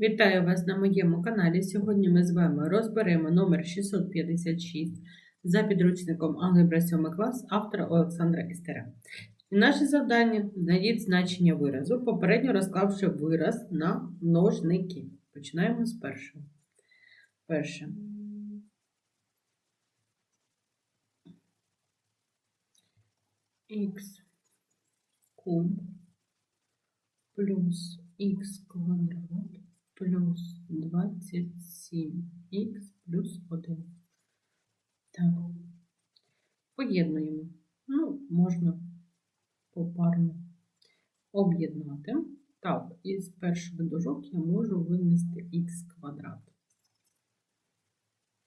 Вітаю вас на моєму каналі. Сьогодні ми з вами розберемо номер 656 за підручником Алгебра 7 клас автора Олександра Істера. І наше завдання знайдіть значення виразу, попередньо розклавши вираз на множники. Починаємо з першого. Перше. Х куб плюс х квадрат плюс 27х плюс 1. Так. Поєднуємо. Ну, можна попарно об'єднати. Так, із перших дужок я можу винести х квадрат.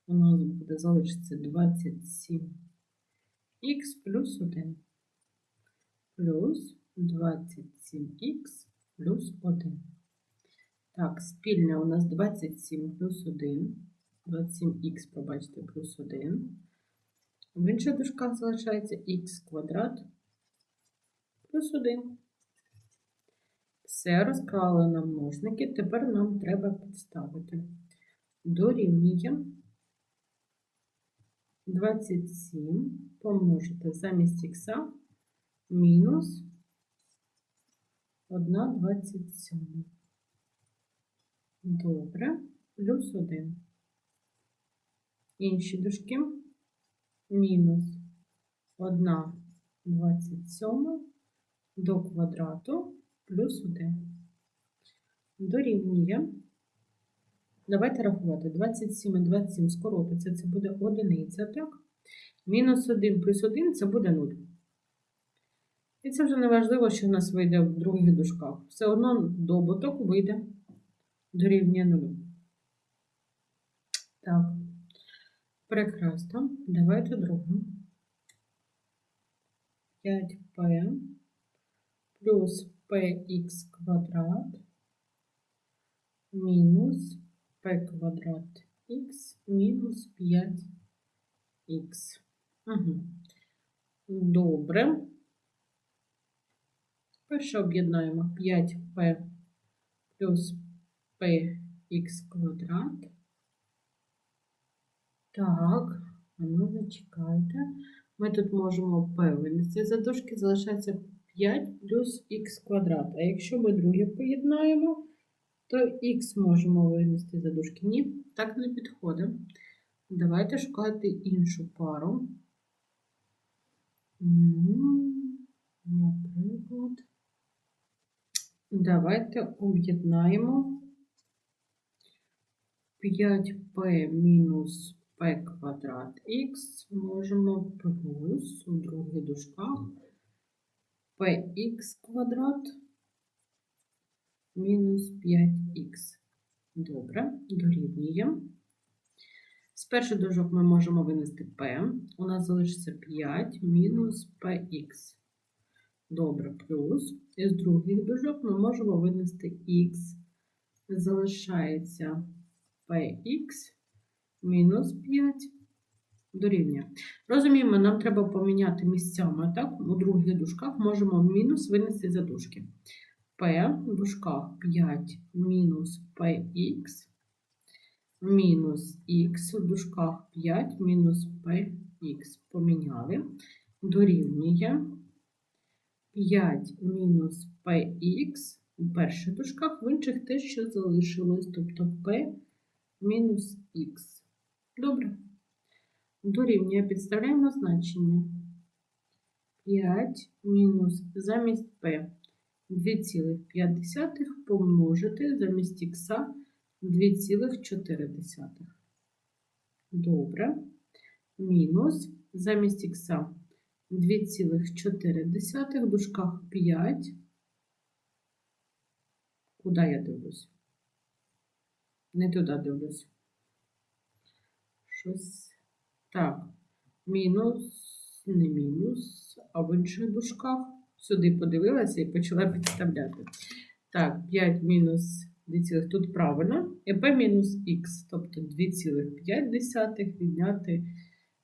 У нас буде залишиться 27х плюс 1 плюс 27х плюс 1. Так, спільне у нас 27 плюс 1. 27х, пробачте, плюс 1. В інших дужках залишається х квадрат плюс 1. Все розклали на множники. Тепер нам треба підставити. Дорівнює 27 помножити замість х мінус 1 27. Добре, плюс 1. Інші дужки мінус 1 27 до квадрату плюс 1. Дорівнює. Давайте рахувати. 27 і 27 скоропиться, це буде одиниця, так? Мінус 1 плюс 1 це буде 0. І це вже не важливо, що в нас вийде в других дужках. Все одно добуток вийде дорівнює 0. Так, прекрасно. Давайте другу. 5p плюс px квадрат мінус p квадрат x мінус 5x. Угу. Добре. Перше об'єднаємо 5p плюс px квадрат. Так, а ну зачекайте. Ми тут можемо p винести залишається 5 плюс х квадрат. А якщо ми друге поєднаємо, то х можемо винести за. Ні, так не підходить. Давайте шукати іншу пару. Наприклад, давайте об'єднаємо 5p мінус p квадрат х можемо плюс у других дужках px квадрат мінус 5х. Добре, дорівнює. З перших дужок ми можемо винести p. У нас залишиться 5 мінус px. Добре, плюс. Із других дужок ми можемо винести х. Залишається px мінус 5 дорівнює. Розуміємо, нам треба поміняти місцями, так? У других дужках можемо мінус винести за дужки. p в дужках 5 мінус px мінус х в дужках 5 мінус px. Поміняли. Дорівнює 5 мінус px у перших дужках, в інших те, що залишилось, тобто p мінус х. Добре. Дорівнює, підставляємо значення. 5 мінус замість p 2,5 помножити замість х 2,4. Добре. Мінус замість х 2,4 в дужках 5. Куди я дивлюсь? Не туди дивлюсь. Щось. Так. Мінус, не мінус, а в інших дужках. Сюди подивилася і почала підставляти. Так, 5 мінус 2, тут правильно. P мінус х, тобто 2,5 відняти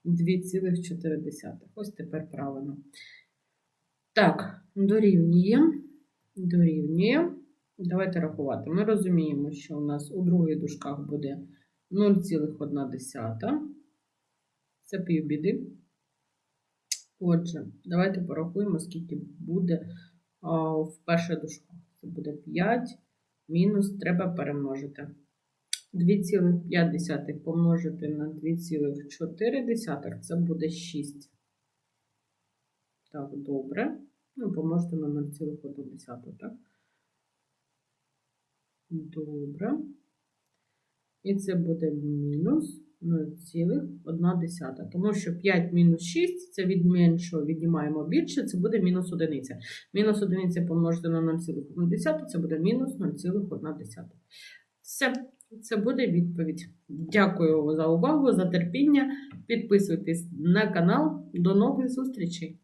2,4. Ось тепер правильно. Так, дорівнює. Дорівнює. Давайте рахувати. Ми розуміємо, що у нас у других дужках буде 0,1. Це півбіди. Отже, давайте порахуємо, скільки буде а, в перших дужках. Це буде 5 мінус, треба перемножити. 2,5 помножити на 2,4 це буде 6. Так, добре. Ну, помножити на 0,1, так? Добре. І це буде мінус 0,1. Тому що 5 мінус 6 це від меншого віднімаємо більше, це буде мінус 1. Мінус 1 помножити на 0,1, це буде мінус 0,1. Все, це буде відповідь. Дякую за увагу, за терпіння. Підписуйтесь на канал. До нових зустрічей!